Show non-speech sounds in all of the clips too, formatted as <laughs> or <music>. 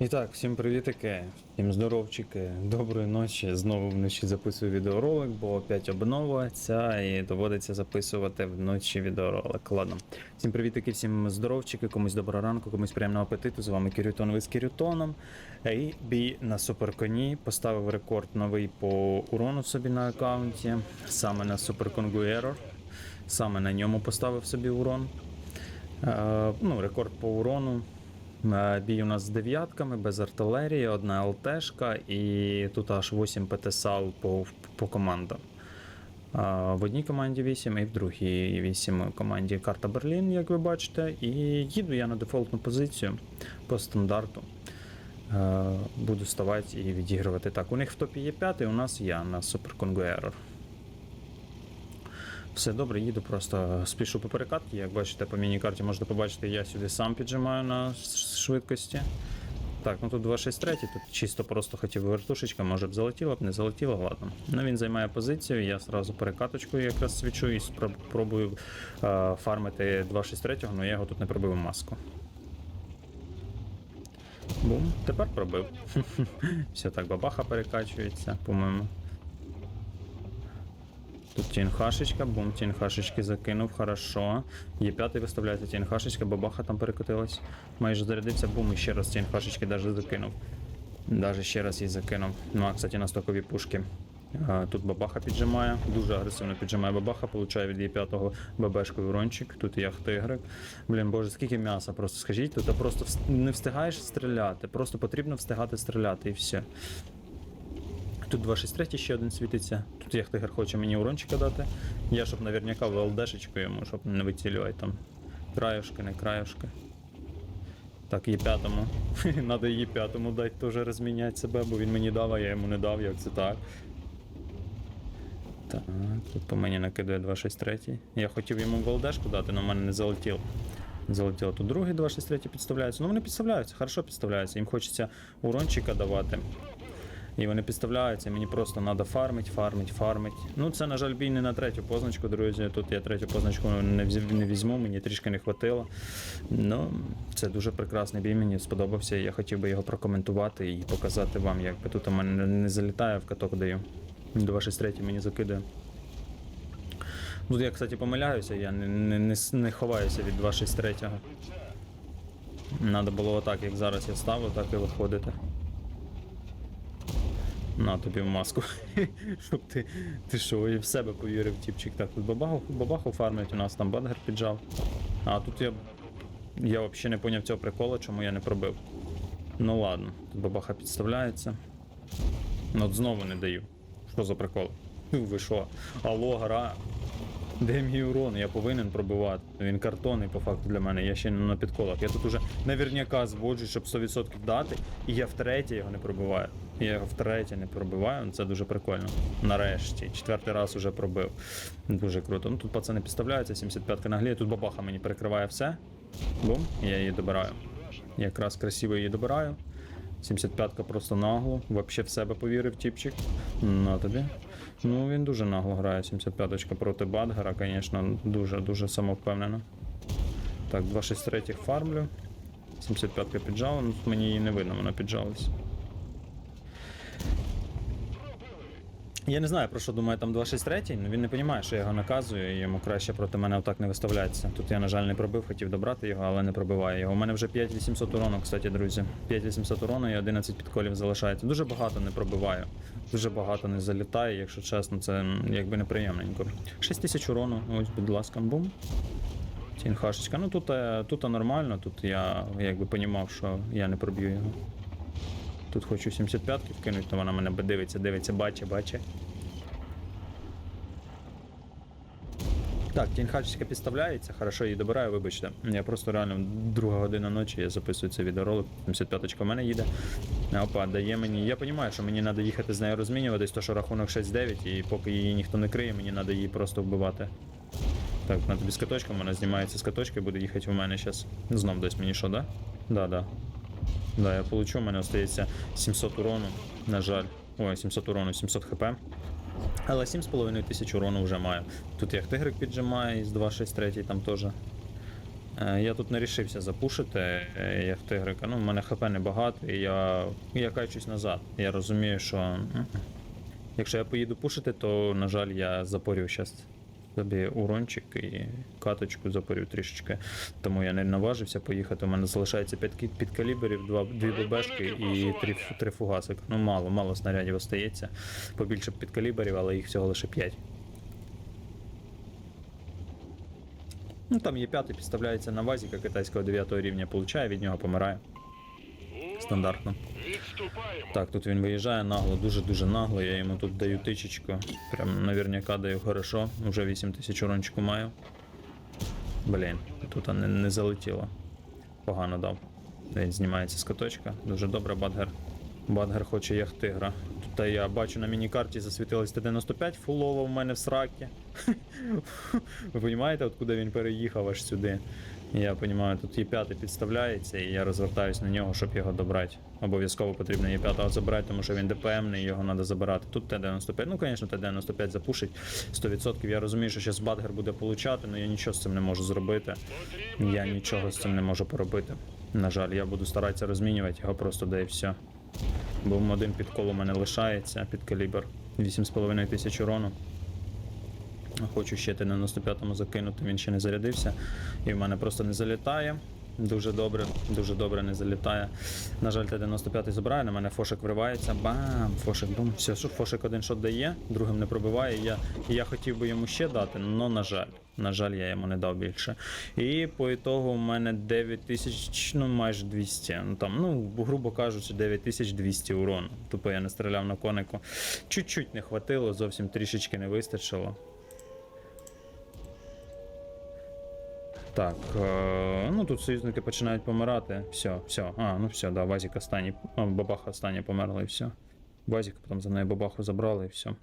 І так, всім привітики, всім здоровчики, доброї ночі. Знову вночі записую відеоролик, бо опять обновиться і доводиться записувати вночі відеоролик. Ладно. Всім привітики, всім здоровчики, комусь доброго ранку, комусь приємного апетиту. З вами Кірютон, ви з Кірютоном. І бій на суперконі. Поставив рекорд новий по урону собі на аккаунті. Саме на суперконгу Error. Саме на ньому поставив собі урон. Е, ну, рекорд по урону. Бій у нас з дев'ятками, без артилерії, одна ЛТшка і тут аж 8 ПТСАУ по, по командам. В одній команді 8 і в другій 8 команді карта Берлін, як ви бачите. І їду я на дефолтну позицію по стандарту. Буду ставати і відігрувати так. У них в топі є 5, у нас я на Super Congo. Все добре, їду просто спішу по перекатці. Як бачите, по міні-карті можете побачити, я сюди сам піджимаю на швидкості. Так, ну тут 263, тут чисто просто хотів вертушечка, може б залетіло б, не залетіло, ладно. Ну він займає позицію, я зразу перекаточкою якраз свічу і спроб- пробую е, фармити 263, але я його тут не пробив маску. Бум, тепер пробив. <laughs> Все так, бабаха перекачується, по-моєму. Тут тінхашечка, бум, тінхашечки закинув, хорошо. Є п'ятий виставляється тінхашечка, бабаха там перекотилась. Майже зарядився, бум, і ще раз тінхашечки даже закинув. Даже ще раз її закинув. Ну, а, кстати, на стокові пушки. Тут бабаха піджимає, дуже агресивно піджимає бабаха, получає від її п'ятого бабешкою урончик. Тут як тигрик. Блін, боже, скільки м'яса, просто скажіть, тут просто не встигаєш стріляти, просто потрібно встигати стріляти і все. Тут 263 ще один світиться. Тут як тигр хоче мені урончика дати. Я щоб наверняка в ЛДшечку йому, щоб не вицілювати там. Краюшки, не краюшки. Так, є п'ятому. <laughs> Надо її п'ятому дати теж розміняти себе, бо він мені дав, а я йому не дав, як це так. Так, тут по мені накидує 263. Я хотів йому в ЛДшку дати, але в мене не залетіло. Залетіло. Тут другий 263 підставляються. Ну вони підставляються, хорошо підставляються. Їм хочеться урончика давати. І вони підставляються, мені просто треба фармить, фармить, фармить. Ну, це, на жаль, бій не на третю позначку, друзі. Тут я третю позначку не, візьму, мені трішки не хватило. Ну, це дуже прекрасний бій, мені сподобався. Я хотів би його прокоментувати і показати вам, як би тут у мене не- залітає, в каток даю. 263 мені закидує. Тут я, кстати, помиляюся, я не, не, не, не ховаюся від 263. Надо було отак, як зараз я ставлю, так і виходити. На тобі маску. <laughs> Щоб ти, ти що, і в себе повірив, тіпчик. Так, тут бабаху, бабаху фармить, у нас там бадгер піджав. А тут я. Я взагалі не поняв цього прикола, чому я не пробив. Ну ладно, тут бабаха підставляється. Ну от знову не даю. Що за прикол? Ви що? Алло, гра. Де мій урон? Я повинен пробивати. Він картонний по факту для мене, я ще не на підколах. Я тут уже наверняка зводжу, щоб 100% дати, і я втретє його не пробиваю. Я його втретє не пробиваю, це дуже прикольно. Нарешті. Четвертий раз уже пробив. Дуже круто. Ну тут пацани підставляються, 75-ка нагліє, тут бабаха мені перекриває все. Бум, я її добираю. Якраз красиво її добираю. 75-ка просто нагло, вообще в себе повірив, тіпчик. На тобі. Ну, він дуже нагло грає, 75-ка проти Бадгера, звісно, дуже-дуже самовпевнено. Так, 263 фармлю. 75-ка піджала, ну мені її не видно, вона піджалась. Я не знаю, про що думає там 263, але він не розуміє, що я його наказую, і йому краще проти мене отак не виставлятися. Тут я, на жаль, не пробив, хотів добрати його, але не пробиваю його. У мене вже 5800 урону, кстати, друзі. 5800 урону і 11 підколів залишається. Дуже багато не пробиваю. Дуже багато не залітає, якщо чесно, це якби неприємненько. 6000 урону, ось, будь ласка, бум. Тінхашечка. Ну тут, е, тут нормально, тут я якби понімав, що я не проб'ю його. Тут хочу 75-ки вкинути, то вона мене дивиться, дивиться, бачить, бачить. Так, тінхачечка підставляється, хорошо її добираю, вибачте. Я просто реально друга година ночі, я записую цей відеоролик, 75-ка в мене їде. Опа, дає мені. Я розумію, що мені треба їхати з нею розмінюватись, то що рахунок 6-9, і поки її ніхто не криє, мені треба її просто вбивати. Так, на тобі з каточком, вона знімається з каточки, буде їхати в мене зараз. Знов десь мені що, да? Да, да. Да, я получу, у мене остається 700 урону, на жаль. Ой, 700 урону, 700 хп. Але 7,5 тисяч урону вже маю. Тут як тигрик піджимає із 263 там теж. Е, Я тут не рішився запушити е, як тигрика. Ну, в мене хп небагато, і я, я качусь назад. Я розумію, що якщо я поїду пушити, то, на жаль, я запорю зараз собі урончик і каточку запорю трішечки. Тому я не наважився поїхати. У мене залишається 5 підкаліберів, 2, 2 ББшки і 3, 3 фугасика. Ну, мало, мало снарядів остається. Побільше б підкаліберів, але їх всього лише 5. Ну там є п'ятий, підставляється на вазіка китайського 9 рівня, получає, від нього помирає. Стандартно. Так, тут він виїжджає нагло, дуже-дуже нагло. Я йому тут даю тичечку. Прям наверняка даю хорошо. Уже 8 тисяч урончику маю. Блін, тут не, не залетіло. Погано дав. Він знімається з каточка. Дуже добре, Бадгер. Бадгер хоче як тигра. Тут я бачу на міні-карті засвітилось Т-95 фулово в мене в сракі. <laughs> Ви розумієте, откуди він переїхав аж сюди? Я розумію, тут Є5 підставляється, і я розвертаюсь на нього, щоб його добрати. Обов'язково потрібно Є5 забрати, тому що він ДПМний, його треба забирати. Тут Т-95. Ну, звісно, Т-95 запушить 100%. Я розумію, що зараз Бадгер буде получати, але я нічого з цим не можу зробити. Я нічого з цим не можу поробити. На жаль, я буду старатися розмінювати його просто де і все. Бо один підкол у мене лишається під калібр 8,5 тисяч урону. Хочу ще Т-95 закинути, він ще не зарядився. І в мене просто не залітає. Дуже добре, дуже добре не залітає. На жаль, Т-95 забирає, на мене фошик вривається. Бам! Фошик, бум. Все, фошик один шот дає, другим не пробиває. Я, я хотів би йому ще дати, але на жаль. На жаль, я йому не дав більше. І по ітогу у мене 9000, ну майже 200. Ну там, ну, грубо кажучи, 9200 урону. Тупо я не стріляв на конику. Чуть-чуть не хватило, зовсім трішечки не вистачило. Так, е, ну тут союзники починають помирати. Все, все. А, ну все, да, Вазік останній. Бабаха останній померла і все. Вазік, потім за нею бабаху забрали і все.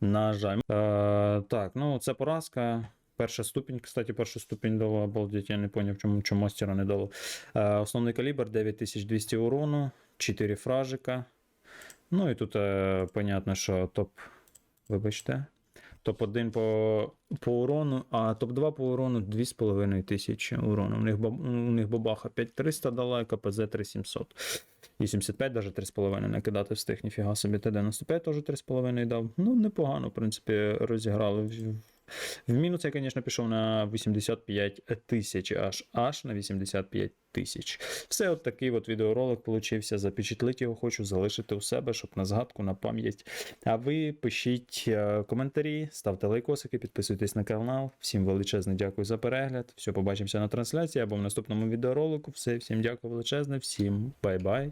На жаль. Е, так, ну це поразка. Перша ступінь, кстати, першу ступінь дало, обалдеть, я не поняв, чому, чому мастера не дало. Е, основний калібр 9200 урону, 4 фражика. Ну і тут е, понятно, що топ. Вибачте. Топ-1 по, по урону, а топ-2 по урону 2500 урону. У них, у них бабаха 5300 дала, КПЗ 3700. 85, навіть 3,5 накидати встиг, ніфіга собі. Т-95 теж 3,5 дав. Ну, непогано, в принципі, розіграли. В- мінус я, звісно, пішов на 85 тисяч, аж аж на 85 тисяч. Все, от такий от відеоролик получився. Запечатлити його хочу залишити у себе, щоб на згадку, на пам'ять. А ви пишіть е, коментарі, ставте лайкосики, підписуйтесь на канал. Всім величезне дякую за перегляд. Все, побачимося на трансляції або в наступному відеоролику. Все, всім дякую величезне, всім бай-бай.